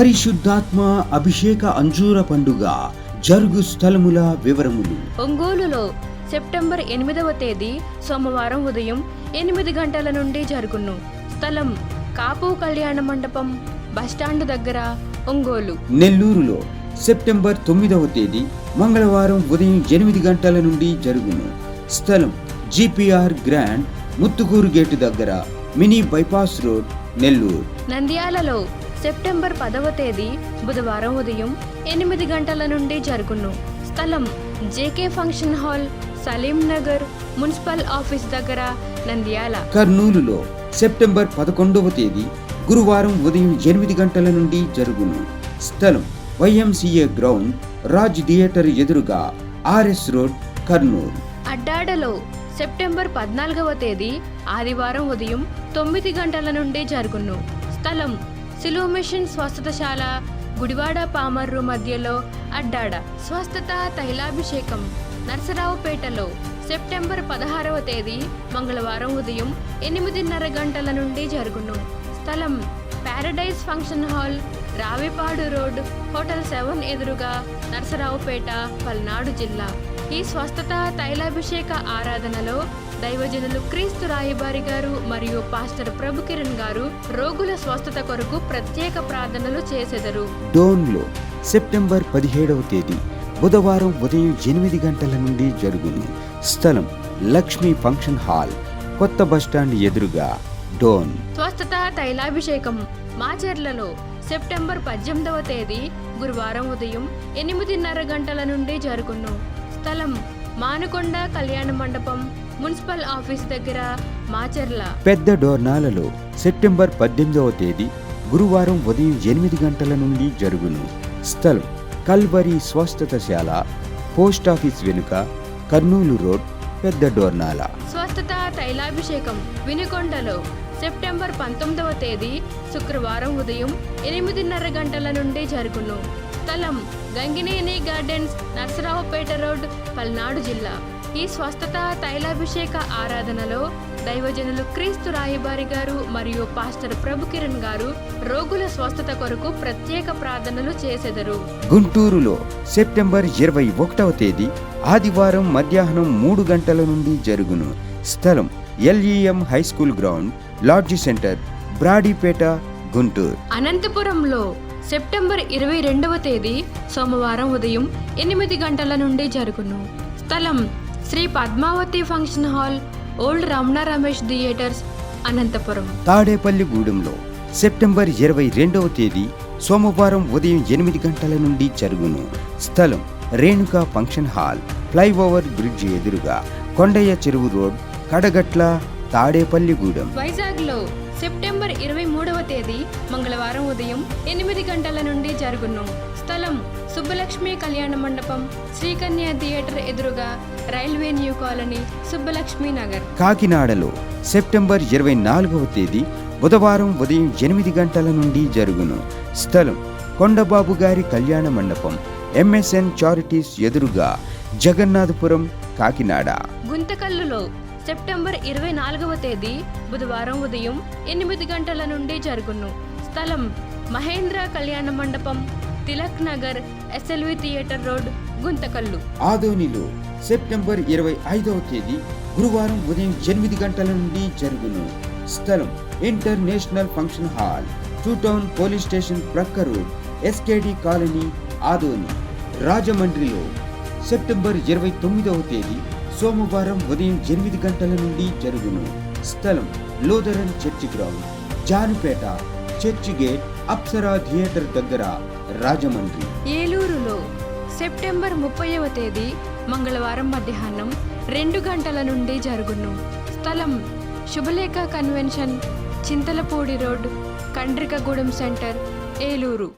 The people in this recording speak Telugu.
పరిశుద్ధాత్మ అభిషేక అంజూర పండుగ జరుగు స్థలముల వివరములు. ఒంగోలులో సెప్టెంబర్ ఎనిమిదవ తేదీ సోమవారం ఉదయం ఎనిమిది గంటల నుండి జరుగును. స్థలం కాపు కళ్యాణ మండపం బస్టాండ్ దగ్గర ఒంగోలు. నెల్లూరులో సెప్టెంబర్ తొమ్మిదవ తేదీ మంగళవారం ఉదయం ఎనిమిది గంటల నుండి జరుగును. స్థలం జిపిఆర్ గ్రాండ్ ముత్తుకూరు గేటు దగ్గర మినీ బైపాస్ రోడ్ నెల్లూరు. నంద్యాలలో సెప్టెంబర్ పదవ తేదీ బుధవారం ఉదయం ఎనిమిది గంటల నుండి జరుగును. స్థలం JK function hall Salim Nagar municipal office దగ్గర నంద్యాల. కర్నూలులో సెప్టెంబర్ పదకొండవ తేదీ గురువారం ఉదయం ఎనిమిది గంటల నుండి జరుగును. స్థలం వైఎంసీఏ గ్రౌండ్ రాజ్ థియేటర్ ఎదురుగా ఆర్ఎస్ రోడ్ కర్నూలు. అడ్డాడలో సెప్టెంబర్ పద్నాలుగవ తేదీ ఆదివారం ఉదయం తొమ్మిది గంటల నుండి జరుగును. స్థలం సిలువ మిషన్ స్వస్థతశాల గుడివాడ పామర్రు మధ్యలో అడ్డాడ స్వస్థత తైలాభిషేకం నరసరావుపేటలో సెప్టెంబర్ పదహారవ తేదీ మంగళవారం ఉదయం ఎనిమిదిన్నర గంటల నుండి జరుగును. స్థలం paradise function hall Ravipadu road hotel seven ఎదురుగా నరసరావుపేట పల్నాడు జిల్లా. ఈ స్వస్థత తైలాభిషేక ఆరాధనలో దైవజనులు క్రీస్తు రాయబారి గారు మరియు పాస్టర్ ప్రభు కిరణ్ గారు రోగుల స్వస్థత కొరకు ప్రత్యేక ప్రార్థనలు చేసెదరు. డోన్లో సెప్టెంబర్ పదిహేడవ తేదీ బుధవారం ఉదయం ఎనిమిది గంటల నుండి జరుగును. స్థలం లక్ష్మీ ఫంక్షన్ హాల్ కొత్త బస్టాండ్ ఎదురుగా డోన్. స్వస్థత తైలాభిషేకం మాచర్లలో సెప్టెంబర్ పద్దెనిమిదవ తేదీ గురువారం ఉదయం ఎనిమిదిన్నర గంటల నుండి జరుగును. స్థలం మానుకొండ కళ్యాణ మండపం మున్సిపల్ ఆఫీస్ దగ్గర మాచర్ల. పెద్ద డోర్నాలలో సెప్టెంబర్ పద్దెనిమిదవ తేదీ గురువారం ఉదయం ఎనిమిది గంటల నుండి జరుగును. స్థలం కల్వరి స్వస్థతశాల పోస్ట్ ఆఫీస్ వెనుక కర్నూలు రోడ్ పెద్ద డోర్నాల. స్వస్థత తైలాభిషేకం వినుకొండలో సెప్టెంబర్ పంతొమ్మిదవ తేదీ శుక్రవారం ఉదయం ఎనిమిదిన్నర గంటల నుండి జరుగును. స్థలం గంగినేని గార్డెన్స్ నర్సరావుపేట రోడ్ పల్నాడు జిల్లా. ఈ స్వస్థత తైలాభిషేక ఆరాధనలో దైవజనులు క్రీస్తు రాయబారి గారు మరియు పాస్టర్ ప్రభు కిరణ్ గారు రోగుల స్వస్థత కొరకు ప్రత్యేక ప్రార్థనలు చేసెదరు. గుంటూరులో సెప్టెంబర్ ఇరవై ఒకటవ తేదీ ఆదివారం మధ్యాహ్నం మూడు గంటల నుండి జరుగును. స్థలం LEM high school ground lodge centre Brodipet Guntur. అనంతపురంలో సెప్టెంబర్ ఇరవై రెండవ తేదీ సోమవారం ఉదయం ఎనిమిది గంటల నుండి జరుగును. స్థలం Sri Padmavathi function hall old Ramana Ramesh theatres Anantapur. తాడేపల్లిగూడెంలో September ఇరవై రెండవ తేదీ సోమవారం ఉదయం ఎనిమిది గంటల నుండి జరుగును. స్థలం Renuka function hall flyover bridge ఎదురుగా కొండయ్య చెరువు రోడ్ కడగట్ల తాడేపల్లిగూడెం. వైజాగ్లో సెప్టెంబర్ ఇరవై మూడవ తేదీ మంగళవారం ఉదయం ఎనిమిది గంటల నుండి జరుగును. స్థలం సుబ్బలక్ష్మి కళ్యాణ మండపం శ్రీకన్య థియేటర్ ఎదురుగా railway new colony Subbalakshmi Nagar. కాకినాడలో సెప్టెంబర్ ఇరవై నాలుగవ తేదీ బుధవారం ఉదయం ఎనిమిది గంటల నుండి జరుగును. స్థలం కొండబాబు గారి కళ్యాణ మండపం ఎంఎస్ఎన్ చారిటీస్ ఎదురుగా జగన్నాథపురం కాకినాడ. గుంతకల్లులో సెప్టెంబర్ ఇరవై నాలుగవ తేదీ బుధవారం ఉదయం ఎనిమిది గంటల నుండి జరుగును. స్థలం Mahendra Kalyana Mandapam Tilak Nagar SLV theatre road Guntakal. ఆదోనిలో సెప్టెంబర్ ఇరవై ఐదవ తేదీ గురువారం ఉదయం ఎనిమిది గంటల నుండి జరుగును. స్థలం international function hall two town police station ప్రక్క రోడ్ ఎస్కేడి కాలనీ ఆదోని రాజమండ్రిలో. సెప్టెంబర్ ఇరవై తొమ్మిదవ తేదీ సోమవారం ఉదయం ఎనిమిది గంటల నుండి జరుగును. స్థలం Lutheran church ground Janupeta church gate Apsara theatre దగ్గర రాజమండ్రి. ఏలూరులో సెప్టెంబర్ ముప్పైవ తేదీ మంగళవారం మధ్యాహ్నం రెండు గంటల నుండి జరుగును. స్థలం Subhalekha convention Chintalapudi road Kandrikagudem centre Eluru.